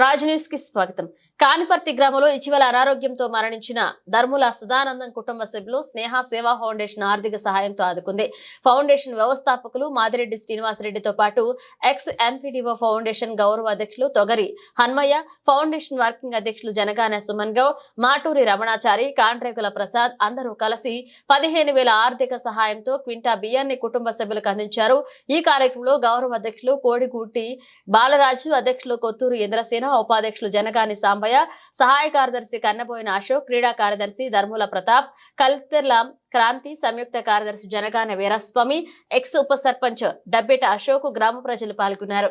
స్వరాజ్ న్యూస్కి స్వాగతం. కానిపర్తి గ్రామంలో ఇటీవల అనారోగ్యంతో మరణించిన ధర్ముల సదానందం కుటుంబ సభ్యులు స్నేహ సేవా ఫౌండేషన్ ఆర్థిక సహాయంతో ఆదుకుంది. ఫౌండేషన్ వ్యవస్థాపకులు మాదిరెడ్డి శ్రీనివాసరెడ్డితో పాటు ఎక్స్ ఎంపీడీఓ ఫౌండేషన్ గౌరవ అధ్యక్షులు తొగరి హన్మయ్య ఫౌండేషన్ వర్కింగ్ అధ్యక్షులు జనగాన సుమన్ గౌడ్ మాటూరి రమణాచారి కాంట్రేకుల ప్రసాద్ అందరూ కలిసి పదిహేను వేల ఆర్థిక సహాయంతో క్వింటా బియ్యాన్ని కుటుంబ సభ్యులకు అందించారు. ఈ కార్యక్రమంలో గౌరవ అధ్యక్షులు కోడిగుట్టి బాలరాజు అధ్యక్షులు కొత్తూరు ఇంద్రసేన ఉపాధ్యక్షులు జనగాని సాంబయ్య సహాయ కార్యదర్శి కన్నబోయిన అశోక్ క్రీడా కార్యదర్శి ధర్ముల ప్రతాప్ కల్తెర్ల క్రాంతి సంయుక్త కార్యదర్శి జనగాన వీరస్వామి ఎక్స్ ఉప సర్పంచ్ డబ్బెట అశోక్ గ్రామ ప్రజలు పాల్గొన్నారు.